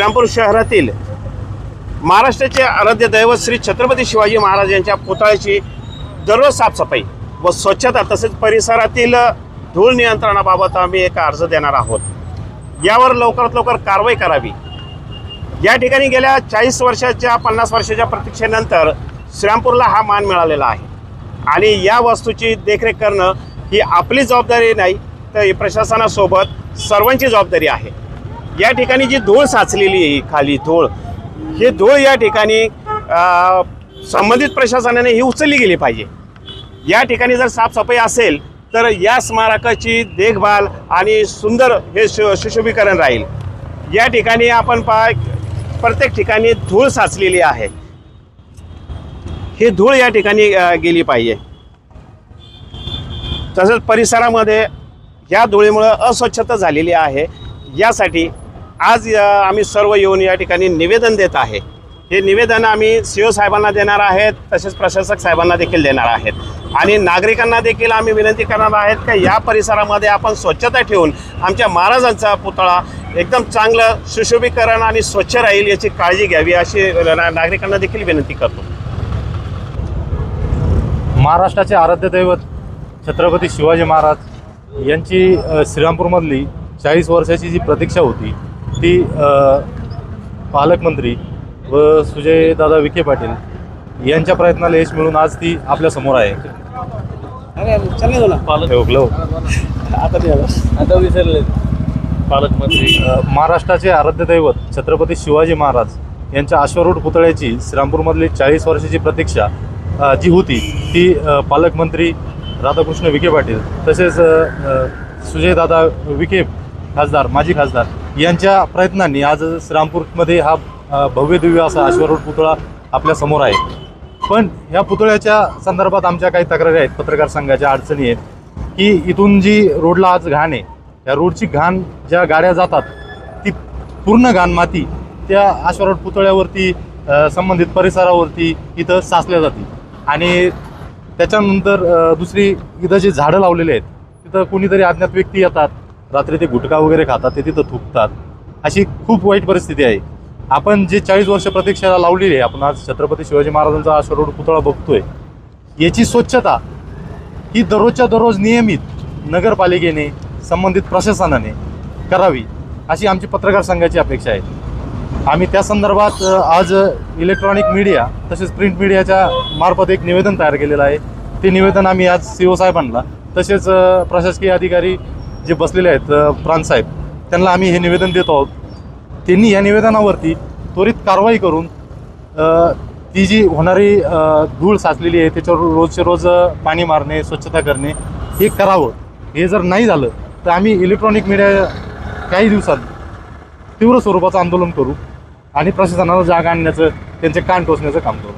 श्रीरामपूर शहरातील महाराष्ट्राचे आराध्य दैवत श्री छत्रपती शिवाजी महाराज यांच्या पुतळ्याची दररोज साफसफाई व स्वच्छता तसेच परिसरातील धूळ नियंत्रणाबाबत आम्ही एक अर्ज देणार आहोत. यावर लवकरात लवकर कारवाई करावी. या ठिकाणी गेल्या चाळीस वर्षाच्या पन्नास वर्षाच्या प्रतीक्षेनंतर श्रीरामपूरला हा मान मिळालेला आहे. आणि या वस्तूची देखरेख करणं ही आपली जबाबदारी नाही तर प्रशासनासोबत सर्वांची जबाबदारी आहे. या ठिकाणी जी धूळ साचलेली आहे खाली धूळ ही धूळ या ठिकाणी संबंधित प्रशासनाने ही उचलली गेली पाहिजे. या ठिकाणी जर साफसफाई असेल तर या स्मारकाची देखभाल आणि सुंदर हे सु सुशोभीकरण राहील. या ठिकाणी आपण पा प्रत्येक ठिकाणी धूळ साचलेली आहे. ही धूळ या ठिकाणी गेली पाहिजे. तसंच परिसरामध्ये या धुळीमुळं अस्वच्छता झालेली आहे. यासाठी आज आम्ही सर्व येऊन या ठिकाणी निवेदन देत आहे. हे निवेदन आम्ही सी ओ साहेबांना देणार आहेत तसेच प्रशासक साहेबांना देखील देणार आहेत. आणि नागरिकांना देखील आम्ही विनंती करणार आहेत का या परिसरामध्ये आपण स्वच्छता ठेवून आमच्या महाराजांचा पुतळा एकदम चांगलं सुशोभीकरण आणि स्वच्छ राहील याची काळजी घ्यावी अशी नागरिकांना देखील विनंती करतो. महाराष्ट्राचे आराध्य दैवत छत्रपती शिवाजी महाराज यांची श्रीरामपूरमधली चाळीस वर्षाची जी प्रतीक्षा होती ती पालकमंत्री व सुजयदादा विखे पाटील यांच्या प्रयत्नाला यश मिळून आज ती आपल्यासमोर आहे. ठेवलं. आता विसरले पालकमंत्री. अ, महाराष्ट्राचे आराध्य दैवत छत्रपती शिवाजी महाराज यांच्या अश्वरूढ पुतळ्याची श्रीरामपूरमधली चाळीस वर्षाची प्रतीक्षा अ, जी होती ती अ, पालकमंत्री राधाकृष्ण विखे पाटील तसेच अ, अ, सुजयदादा विखे खासदार माजी खासदार यांच्या प्रयत्नांनी आज श्रीरामपूरमध्ये हा भव्य दिव्य असा अश्वरोड पुतळा आपल्यासमोर आहे. पण ह्या पुतळ्याच्या संदर्भात आमच्या काही तक्रारी आहेत. पत्रकार संघाच्या अडचणी आहेत की इथून जी रोडला आज घाण आहे या रोडची घाण ज्या गाड्या जातात ती पूर्ण घाण माती त्या आश्वारोड पुतळ्यावरती संबंधित परिसरावरती इथं साचल्या जाते आणि त्याच्यानंतर दुसरी इथं जी झाडं लावलेले आहेत तिथं कोणीतरी अज्ञात व्यक्ती येतात रात्री ते गुटखा वगैरे खातात ते तिथं थुकतात. अशी खूप वाईट परिस्थिती आहे. आपण जे चाळीस वर्ष प्रतीक्षा लावलेली आहे आपण आज छत्रपती शिवाजी महाराजांचा आश्वारोड पुतळा बघतोय. याची स्वच्छता ही दररोजच्या दररोज नियमित नगरपालिकेने संबंधित प्रशासनाने करावी अशी आमची पत्रकार संघाची अपेक्षा आहे. आम्ही त्या संदर्भात आज इलेक्ट्रॉनिक मीडिया तसेच प्रिंट मीडियाच्या मार्फत एक निवेदन तयार केलेलं आहे. ते निवेदन आम्ही आज सी ओ साहेबांना तसेच प्रशासकीय अधिकारी जे बसलेले आहेत अ, साहेब त्यांना आम्ही हे निवेदन देत आहोत. त्यांनी या निवेदनावरती त्वरित कारवाई करून ती जी होणारी धूळ साचलेली आहे त्याच्यावर रोजचे रोज पाणी मारणे स्वच्छता करणे हे करावं. हे जर नाही झालं तर आम्ही इलेक्ट्रॉनिक मीडिया काही दिवसात तीव्र स्वरूपाचं आंदोलन करू आणि प्रशासनाला जाग आणण्याचं त्यांचे कान टोचण्याचं काम करू.